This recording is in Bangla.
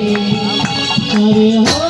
হরে